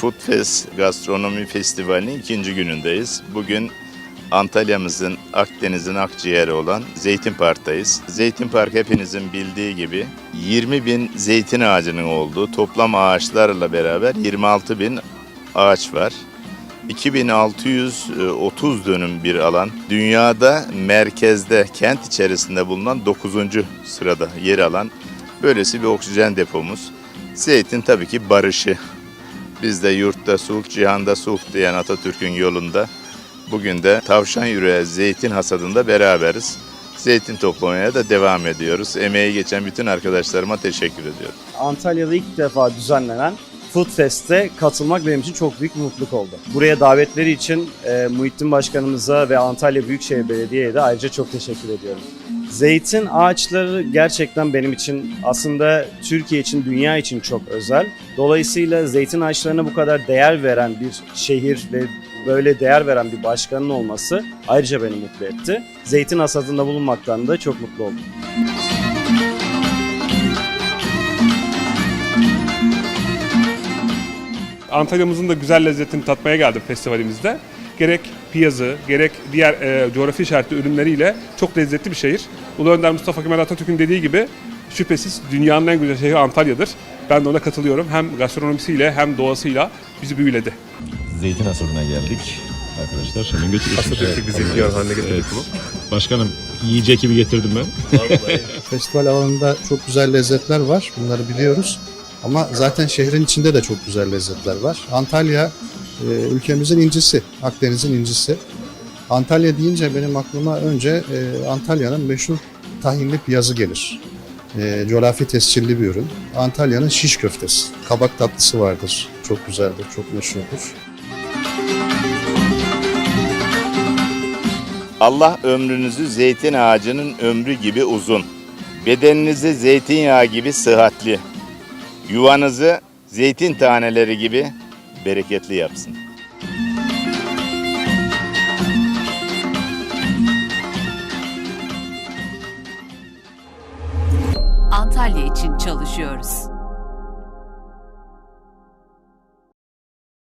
Food Fest Gastronomi Festivali'nin ikinci günündeyiz. Bugün Antalya'mızın, Akdeniz'in akciğeri olan Zeytin Park'tayız. Zeytin Park hepinizin bildiği gibi 20 bin zeytin ağacının olduğu toplam ağaçlarla beraber 26 bin ağaç var. 2630 dönüm bir alan. Dünyada merkezde, kent içerisinde bulunan 9. sırada yer alan böylesi bir oksijen depomuz. Zeytin tabii ki barışı. Biz de yurtta sulh, cihanda sulh diyen Atatürk'ün yolunda bugün de tavşan yüreği zeytin hasadında beraberiz. Zeytin toplamaya da devam ediyoruz. Emeği geçen bütün arkadaşlarıma teşekkür ediyorum. Antalya'da ilk defa düzenlenen Food Fest'e katılmak benim için çok büyük mutluluk oldu. Buraya davetleri için e, Muhittin Başkanımıza ve Antalya Büyükşehir Belediye'ye de ayrıca çok teşekkür ediyorum. Zeytin ağaçları gerçekten benim için aslında Türkiye için, dünya için çok özel. Dolayısıyla zeytin ağaçlarına bu kadar değer veren bir şehir ve böyle değer veren bir başkanın olması ayrıca beni mutlu etti. Zeytin hasadında bulunmaktan da çok mutlu oldum. Antalya'mızın da güzel lezzetini tatmaya geldim festivalimizde. Gerek piyazı, gerek diğer e, coğrafi işaretli ürünleriyle çok lezzetli bir şehir. Ulu Önder Mustafa Kemal Atatürk'ün dediği gibi şüphesiz dünyanın en güzel şehri Antalya'dır. Ben de ona katılıyorum. Hem gastronomisiyle hem doğasıyla bizi büyüledi. Zeytin hasırına geldik arkadaşlar. Hemen götürüyorsun. Atatürk'ü bir zeytinyağı haline getirdik evet. bunu. Başkanım yiyecek gibi getirdim ben. Festival alanında çok güzel lezzetler var. Bunları biliyoruz. Ama zaten şehrin içinde de çok güzel lezzetler var. Antalya e, ülkemizin incisi, Akdeniz'in incisi. Antalya deyince benim aklıma önce e, Antalya'nın meşhur tahinli piyazı gelir. E, coğrafi tescilli bir ürün. Antalya'nın şiş köftesi. Kabak tatlısı vardır. Çok güzeldir, çok meşhurdur. Allah ömrünüzü zeytin ağacının ömrü gibi uzun. Bedeninizi zeytinyağı gibi sıhhatli. Yuvanızı zeytin taneleri gibi bereketli yapsın. Antalya için çalışıyoruz.